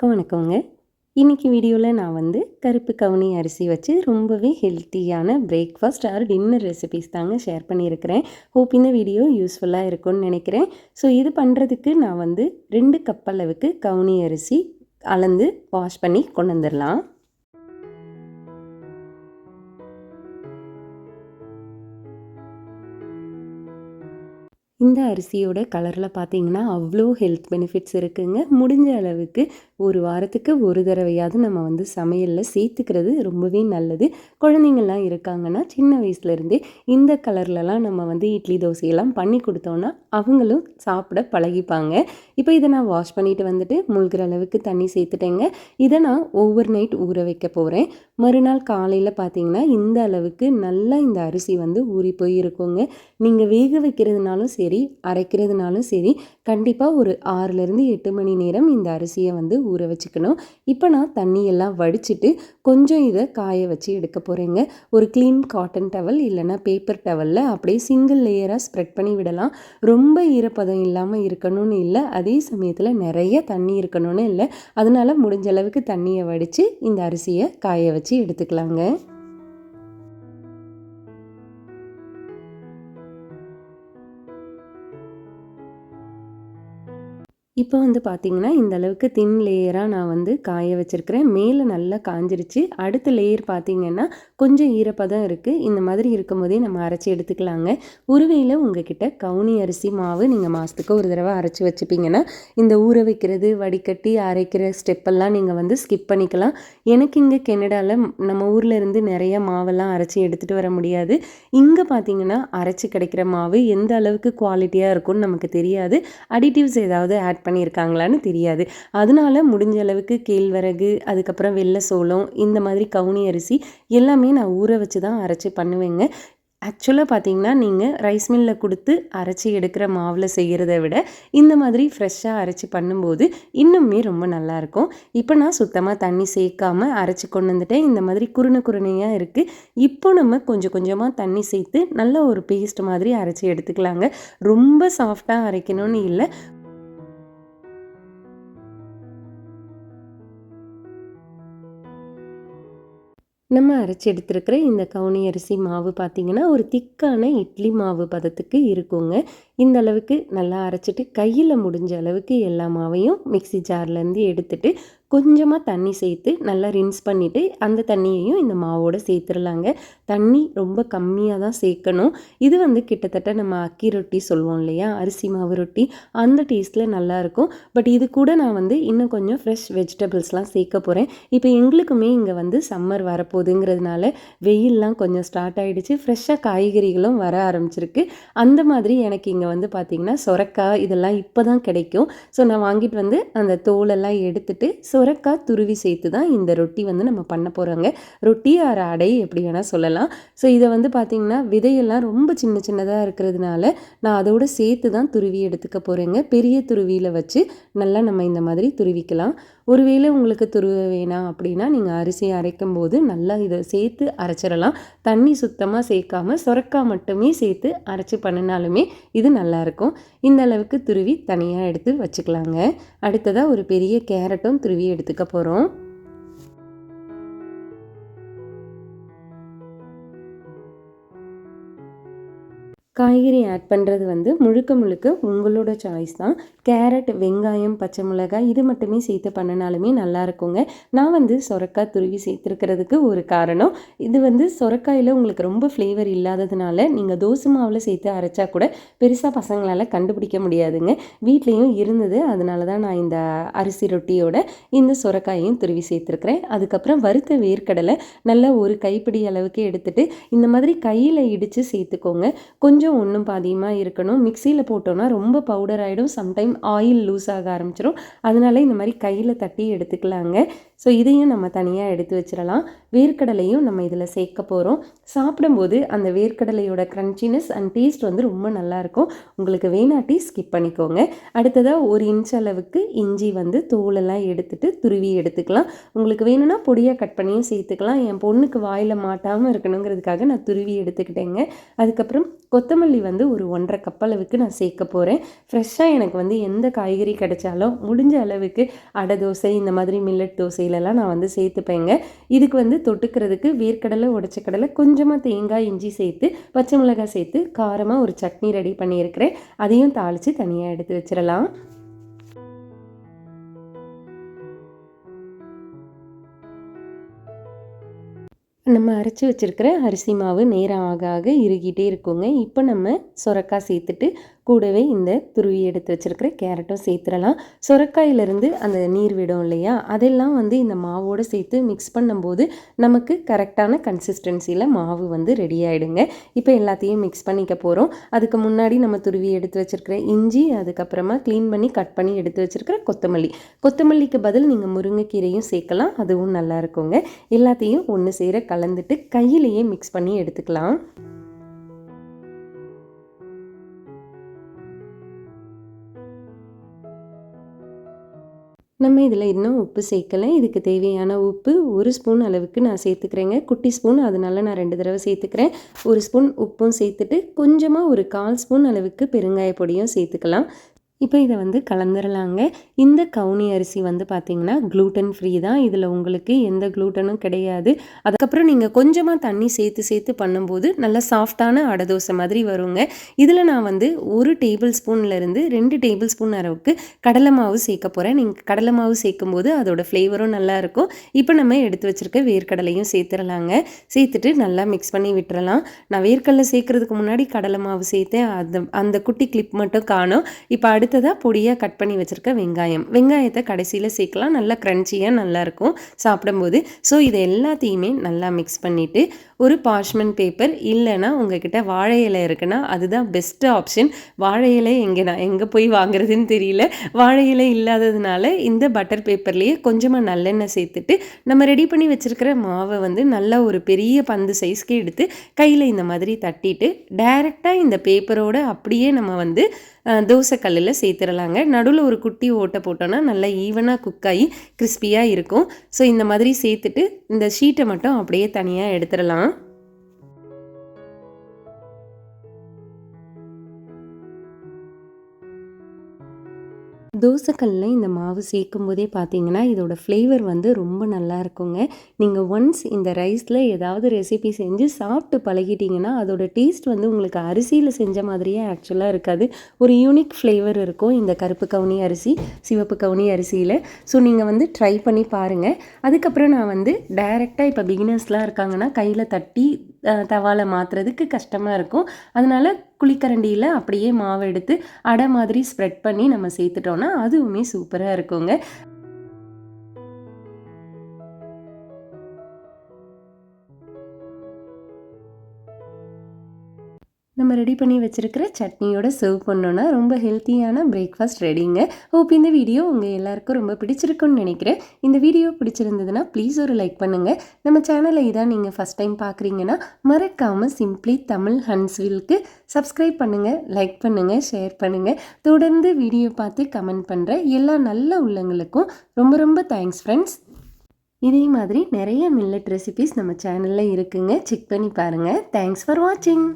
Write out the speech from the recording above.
எல்லாருக்கும் வணக்கங்க இன்றைக்கி வீடியோவில் நான் வந்து கருப்பு கவுனி அரிசி வச்சு ரொம்பவே ஹெல்த்தியான பிரேக்ஃபாஸ்ட் ஆர் டின்னர் ரெசிபிஸ் தாங்க ஷேர் பண்ணியிருக்கிறேன். ஹோப் இந்த வீடியோ யூஸ்ஃபுல்லாக இருக்கும்னு நினைக்கிறேன். ஸோ இது பண்ணுறதுக்கு நான் வந்து ரெண்டு கப் அளவுக்கு கவுனி அரிசி அளந்து வாஷ் பண்ணி கொண்டு வந்துடலாம் இந்த அரிசியோட கலரில் பார்த்தீங்கன்னா அவ்வளோ ஹெல்த் பெனிஃபிட்ஸ் இருக்குங்க. முடிஞ்ச அளவுக்கு ஒரு வாரத்துக்கு ஒரு தடவையாவது நம்ம வந்து சமையலில் சேர்த்துக்கிறது ரொம்பவே நல்லது. குழந்தைங்கள்லாம் இருக்காங்கன்னா சின்ன வயசுலேருந்தே இந்த கலர்லலாம் நம்ம வந்து இட்லி தோசையெல்லாம் பண்ணி கொடுத்தோன்னா அவங்களும் சாப்பிட பழகிப்பாங்க. இப்போ இதை நான் வாஷ் பண்ணிட்டு வந்துட்டு முழுகிற அளவுக்கு தண்ணி சேர்த்துட்டேங்க. இதை நான் ஓவர் நைட் ஊற வைக்க போகிறேன் மறுநாள் காலையில் பார்த்தீங்கன்னா இந்த அளவுக்கு நல்லா இந்த அரிசி வந்து ஊறி போய் இருக்குங்க நீங்கள் வேக வைக்கிறதுனாலும் சரி சரி அரைக்கிறதுனாலும் சரி கண்டிப்பாக ஒரு ஆறுலேருந்து எட்டு மணி நேரம் இந்த அரிசியை வந்து ஊற வச்சுக்கணும். இப்போ நான் தண்ணியெல்லாம் வடிச்சிட்டு கொஞ்சம் இதை காய வச்சு எடுக்க போகிறேங்க ஒரு க்ளீன் காட்டன் டவல் இல்லைனா பேப்பர் டவலில் அப்படியே சிங்கிள் லேயராக ஸ்ப்ரெட் பண்ணி விடலாம். ரொம்ப ஈரப்பதம் இல்லாமல் இருக்கணும்னு இல்லை. அதே சமயத்தில் நிறைய தண்ணி இருக்கணும்னு இல்லை. அதனால் முடிஞ்ச அளவுக்கு தண்ணியை வடித்து இந்த அரிசியை காய வச்சு எடுத்துக்கலாங்க. இப்போ வந்து பார்த்திங்கன்னா இந்த அளவுக்கு தின் லேயராக நான் வந்து காய வச்சுருக்கிறேன். மேலே நல்லா காஞ்சிருச்சு. அடுத்த லேயர் பார்த்திங்கன்னா கொஞ்சம் ஈரப்பதம் இருக்குது இந்த மாதிரி இருக்கும் போதே நம்ம அரைச்சி எடுத்துக்கலாங்க. உருவையில் உங்ககிட்ட கவுனி அரிசி மாவு நீங்கள் மாதத்துக்கு ஒரு தடவை அரைச்சி வச்சுப்பீங்கன்னா இந்த ஊற வைக்கிறது வடிகட்டி அரைக்கிற ஸ்டெப்பெல்லாம் நீங்கள் வந்து ஸ்கிப் பண்ணிக்கலாம். எனக்கு இங்கே கெனடாவில் நம்ம ஊரில் இருந்து நிறைய மாவெல்லாம் அரைச்சி எடுத்துகிட்டு வர முடியாது. இங்கே பார்த்தீங்கன்னா அரைச்சி கிடைக்கிற மாவு எந்த அளவுக்கு குவாலிட்டியாக இருக்கும்னு நமக்கு தெரியாது. அடிட்டிவ்ஸ் ஏதாவது ஆட் பண்ணியிருக்காங்களான்னு தெரியாது. அதனால முடிஞ்ச அளவுக்கு கேழ்வரகு அதுக்கப்புறம் வெள்ளை சோளம் இந்த மாதிரி கவுனி அரிசி எல்லாமே நான் ஊற வச்சு தான் அரைச்சி பண்ணுவேங்க. ஆக்சுவலாக பார்த்தீங்கன்னா நீங்கள் ரைஸ் மில்லில் கொடுத்து அரைச்சி எடுக்கிற மாவில் செய்கிறத விட இந்த மாதிரி ஃப்ரெஷ்ஷாக அரைச்சி பண்ணும்போது இன்னுமே ரொம்ப நல்லாயிருக்கும் இப்போ நான் சுத்தமாக தண்ணி சேர்க்காமல் அரைச்சி கொண்டு வந்துட்டேன். இந்த மாதிரி குருணை குருணையாக இருக்குது இப்போ நம்ம கொஞ்சம் கொஞ்சமாக தண்ணி சேர்த்து நல்ல ஒரு பேஸ்ட் மாதிரி அரைச்சி எடுத்துக்கலாங்க. ரொம்ப சாஃப்டாக அரைக்கணும்னு இல்லை. நம்ம அரைச்சி எடுத்துருக்கிற இந்த கவுனி அரிசி மாவு பார்த்திங்கன்னா ஒரு திக்கான இட்லி மாவு பதத்துக்கு இருக்குங்க. இந்த அளவுக்கு நல்லா அரைச்சிட்டு கையில் முடிஞ்ச அளவுக்கு எல்லா மாவையும் மிக்சி ஜார்லேருந்து எடுத்துட்டு கொஞ்சமாக தண்ணி சேர்த்து நல்லா ரின்ஸ் பண்ணிவிட்டு அந்த தண்ணியையும் இந்த மாவோடு சேர்த்துடலாங்க தண்ணி ரொம்ப கம்மியாக தான் சேர்க்கணும். இது வந்து கிட்டத்தட்ட நம்ம அக்கி ரொட்டி சொல்லுவோம் இல்லையா? அரிசி மாவு ரொட்டி. அந்த டேஸ்ட்டில் நல்லாயிருக்கும் பட் இது கூட நான் வந்து இன்னும் கொஞ்சம் ஃப்ரெஷ் வெஜிடபிள்ஸ்லாம் சேர்க்க போகிறேன் இப்போ எங்களுக்குமே இங்கே வந்து சம்மர் வரப்போகுதுங்கிறதுனால வெயிலெலாம் கொஞ்சம் ஸ்டார்ட் ஆகிடுச்சு ஃப்ரெஷ்ஷாக காய்கறிகளும் வர ஆரம்பிச்சிருக்கு. அந்த மாதிரி எனக்கு இங்கே வந்து பார்த்திங்கன்னா சொரக்காய் இதெல்லாம் இப்போ தான் கிடைக்கும். ஸோ நான் வாங்கிட்டு வந்து அந்த தோலெல்லாம் எடுத்துகிட்டு ஸோ சுரக்காய் துருவி சேர்த்து தான் இந்த ரொட்டி வந்து நம்ம பண்ண போகிறோங்க ரொட்டி ஆறு அடை எப்படி வேணால் சொல்லலாம். ஸோ இதை வந்து பார்த்திங்கன்னா விதையெல்லாம் ரொம்ப சின்ன சின்னதாக இருக்கிறதுனால நான் அதோடு சேர்த்து தான் துருவி எடுத்துக்க போகிறேங்க பெரிய துருவியில் வச்சு நல்லா நம்ம இந்த மாதிரி துருவிக்கலாம். ஒருவேளை உங்களுக்கு துருவ வேணாம் அப்படின்னா நீங்கள் அரிசி அரைக்கும் போது நல்லா இதை சேர்த்து அரைச்சிடலாம். தண்ணி சுத்தமாக சேர்க்காம சுரக்கா மட்டுமே சேர்த்து அரைச்சி பண்ணினாலுமே இது நல்லாயிருக்கும் இந்த அளவுக்கு துருவி தனியாக எடுத்து வச்சுக்கலாங்க. அடுத்ததாக ஒரு பெரிய கேரட்டும் துருவி எடுத்துக்க போகிறோம் காய்கறி ஆட் பண்ணுறது வந்து முழுக்க முழுக்க உங்களோட சாய்ஸ் தான். கேரட் வெங்காயம் பச்சை மிளகாய் இது மட்டுமே சேர்த்து பண்ணினாலுமே நல்லா இருக்குங்க. நான் வந்து சொரக்காய் துருவி சேர்த்துருக்கிறதுக்கு ஒரு காரணம். இது வந்து சொரக்காயில் உங்களுக்கு ரொம்ப ஃப்ளேவர் இல்லாததுனால நீங்கள் தோசை மாவில் சேர்த்து அரைச்சா கூட பெருசாக பசங்களால் கண்டுபிடிக்க முடியாதுங்க. வீட்லேயும் இருந்தது. அதனால தான் நான் இந்த அரிசி ரொட்டியோட இந்த சொரக்காயையும் துருவி சேர்த்துருக்குறேன். அதுக்கப்புறம் வறுத்த வேர்க்கடலை நல்லா ஒரு கைப்பிடி அளவுக்கு எடுத்துகிட்டு இந்த மாதிரி கையில் இடித்து சேர்த்துக்கோங்க. கொஞ்சம் கொஞ்சம் ஒன்றும் பாதியமாக இருக்கணும். மிக்சியில் போட்டோன்னா ரொம்ப பவுடர் ஆகிடும் சம்டைம் ஆயில் லூஸ் ஆக ஆரம்பிச்சிடும் அதனால இந்த மாதிரி கையில் தட்டி எடுத்துக்கலாங்க. ஸோ இதையும் நம்ம தனியாக எடுத்து வச்சிடலாம் வேர்க்கடலையும் நம்ம இதில் சேர்க்க போகிறோம் சாப்பிடும்போது அந்த வேர்க்கடலையோட க்ரன்ச்சினஸ் அண்ட் டேஸ்ட் வந்து ரொம்ப நல்லாயிருக்கும் உங்களுக்கு வேணாட்டி ஸ்கிப் பண்ணிக்கோங்க. அடுத்ததாக ஒரு இன்ச் அளவுக்கு இஞ்சி வந்து தோலெல்லாம் எடுத்துட்டு துருவி எடுத்துக்கலாம். உங்களுக்கு வேணும்னா பொடியாக கட் பண்ணியும் சேர்த்துக்கலாம். என் பொண்ணுக்கு வாயில் மாட்டாமல் இருக்கணுங்கிறதுக்காக நான் துருவி எடுத்துக்கிட்டேங்க. அதுக்கப்புறம் கொத்தமல்லி வந்து ஒரு ஒன்றரை கப் அளவுக்கு நான் சேர்க்க போகிறேன் ஃப்ரெஷ்ஷாக எனக்கு வந்து எந்த காய்கறி கிடைச்சாலும் முடிஞ்ச அளவுக்கு அடை தோசை இந்த மாதிரி மில்லட் தோசை தோசையிலலாம் நான் வந்து சேர்த்துப்பேங்க. இதுக்கு வந்து தொட்டுக்கிறதுக்கு வேர்க்கடலை உடச்ச கடலை கொஞ்சமாக தேங்காய் இஞ்சி சேர்த்து பச்சை மிளகாய் சேர்த்து காரமாக ஒரு சட்னி ரெடி பண்ணியிருக்கிறேன். அதையும் தாளித்து தனியாக எடுத்து வச்சிடலாம். நம்ம அரைச்சி வச்சுருக்கிற அரிசி மாவு நேரம் ஆக ஆக இறுகிட்டே இருக்குங்க. இப்போ நம்ம சுரக்காய் சேர்த்துட்டு கூடவே இந்த துருவி எடுத்து வச்சுருக்கிற கேரட்டும் சேர்த்துடலாம். சுரக்காயிலிருந்து அந்த நீர் விடும் இல்லையா? அதெல்லாம் வந்து இந்த மாவோடு சேர்த்து மிக்ஸ் பண்ணும்போது நமக்கு கரெக்டான கன்சிஸ்டன்சியில் மாவு வந்து ரெடி ஆகிடுங்க இப்போ எல்லாத்தையும் மிக்ஸ் பண்ணிக்க போகிறோம் அதுக்கு முன்னாடி நம்ம துருவி எடுத்து வச்சுருக்கிற இஞ்சி அதுக்கப்புறமா க்ளீன் பண்ணி கட் பண்ணி எடுத்து வச்சுருக்கிற கொத்தமல்லி. கொத்தமல்லிக்கு பதில் நீங்கள் முருங்கைக்கீரையும் சேர்க்கலாம். அதுவும் நல்லா இருக்குங்க. எல்லாத்தையும் ஒன்று சேர கலந்துட்டு கையிலேயே மிக்ஸ் பண்ணி எடுத்துக்கலாம். நம்ம இதில் இன்னும் உப்பு சேர்க்கலை. இதுக்கு தேவையான உப்பு ஒரு ஸ்பூன் அளவுக்கு நான் சேர்த்துக்கிறேங்க. குட்டி ஸ்பூன் அதனால நான் ரெண்டு தடவை சேர்த்துக்கிறேன். ஒரு ஸ்பூன் உப்பும் சேர்த்துட்டு கொஞ்சமாக ஒரு கால் ஸ்பூன் அளவுக்கு பெருங்காய பொடியும் சேர்த்துக்கலாம். இப்போ இதை வந்து கலந்துடலாங்க இந்த கவுனி அரிசி வந்து பார்த்திங்கன்னா க்ளூட்டன் ஃப்ரீ தான். இதில் உங்களுக்கு எந்த க்ளூட்டனும் கிடையாது. அதுக்கப்புறம் நீங்கள் கொஞ்சமாக தண்ணி சேர்த்து சேர்த்து பண்ணும்போது நல்லா சாஃப்டான அடை தோசை மாதிரி வருங்க. இதில் நான் வந்து ஒரு டேபிள் ஸ்பூன்லேருந்து ரெண்டு டேபிள் ஸ்பூன் அளவுக்கு கடலை மாவு சேர்க்க போகிறேன் நீங்கள் கடலை மாவு சேர்க்கும் போது அதோட ஃப்ளேவரும் நல்லாயிருக்கும் இப்போ நம்ம எடுத்து வச்சுருக்க வேர்க்கடலையும் சேர்த்துடலாங்க சேர்த்துட்டு நல்லா மிக்ஸ் பண்ணி விட்டுறலாம். நான் வேர்க்கடலை சேர்க்குறதுக்கு முன்னாடி கடலை மாவு சேர்த்தேன். அந்த அந்த குட்டி கிளிப் மட்டும் காணும். இப்போ அடுத்து அடுத்ததாக பொடியாக கட் பண்ணி வச்சுருக்க வெங்காயம். வெங்காயத்தை கடைசியில் சேர்க்கலாம். நல்லா க்ரன்ச்சியாக நல்லாயிருக்கும் சாப்பிடும்போது. ஸோ இது எல்லாத்தையுமே நல்லா மிக்ஸ் பண்ணிவிட்டு ஒரு பார்ச்மெண்ட் பேப்பர் இல்லைன்னா உங்ககிட்ட வாழை இலை இருக்குன்னா அதுதான் பெஸ்ட்டு ஆப்ஷன் வாழை இலை எங்கே நான் எங்கே போய் வாங்குறதுன்னு தெரியல. வாழை இலை இல்லாததுனால இந்த பட்டர் பேப்பர்லேயே கொஞ்சமாக நல்லெண்ணெய் சேர்த்துட்டு நம்ம ரெடி பண்ணி வச்சுருக்கிற மாவை வந்து நல்லா ஒரு பெரிய பந்து சைஸ்க்கு எடுத்து கையில் இந்த மாதிரி தட்டிட்டு டைரெக்டாக இந்த பேப்பரோடு அப்படியே நம்ம வந்து தோசைக்கல்லில் சேர்த்துடலாங்க நடுவில் ஒரு குட்டி ஓட்டை போட்டோன்னா நல்லா ஈவனாக குக் ஆகி கிறிஸ்பியாக இருக்கும். ஸோ இந்த மாதிரி சேர்த்துட்டு இந்த ஷீட்டை மட்டும் அப்படியே தனியாக எடுத்துடலாம். தோசைக்கல்லில் இந்த மாவு சேர்க்கும் போதே பார்த்தீங்கன்னா இதோட ஃப்ளேவர் வந்து ரொம்ப நல்லா இருக்குங்க. நீங்கள் ஒன்ஸ் இந்த ரைஸில் ஏதாவது ரெசிபி செஞ்சு சாப்பிட்டு பழகிட்டிங்கன்னா அதோட டேஸ்ட் வந்து உங்களுக்கு அரிசியில் செஞ்ச மாதிரியே ஆக்சுவலாக இருக்காது. ஒரு யூனிக் ஃப்ளேவர் இருக்கும் இந்த கருப்பு கவுனி அரிசி சிவப்பு கவுனி அரிசியில். ஸோ நீங்கள் வந்து ட்ரை பண்ணி பாருங்கள் அதுக்கப்புறம் நான் வந்து டைரெக்டாக இப்போ பிகினர்ஸ்லாம் இருக்காங்கன்னா கையில் தட்டி தவாலை மாற்றுறதுக்கு கஷ்டமாக இருக்கும். அதனால் குழிக்கரண்டியில் அப்படியே மாவு எடுத்து அடை மாதிரி ஸ்ப்ரெட் பண்ணி நம்ம சேர்த்துட்டோன்னா அதுவுமே சூப்பராக இருக்குங்க. நம்ம ரெடி பண்ணி வச்சுருக்கிற சட்னியோட சர்வ் பண்ணோன்னா ரொம்ப ஹெல்த்தியான பிரேக்ஃபாஸ்ட் ரெடிங்க ஹோப் இந்த வீடியோ உங்கள் எல்லாருக்கும் ரொம்ப பிடிச்சிருக்குன்னு நினைக்கிறேன். இந்த வீடியோ பிடிச்சிருந்ததுன்னா ப்ளீஸ் ஒரு லைக் பண்ணுங்கள் நம்ம சேனலை இதான் நீங்கள் ஃபஸ்ட் டைம் பார்க்குறீங்கன்னா மறக்காமல் சிம்ப்ளி தமிழ் ஹன்ஸ்வில்க்கு சப்ஸ்கிரைப் பண்ணுங்கள் லைக் பண்ணுங்கள் ஷேர் பண்ணுங்கள் தொடர்ந்து வீடியோ பார்த்து கமெண்ட் பண்ணுற எல்லா நல்ல உள்ளங்களுக்கும் ரொம்ப ரொம்ப தேங்க்ஸ் ஃப்ரெண்ட்ஸ் இதே மாதிரி நிறைய மில்லட் ரெசிபிஸ் நம்ம சேனலில் இருக்குங்க. செக் பண்ணி பாருங்கள் தேங்க்ஸ் ஃபார் வாட்சிங்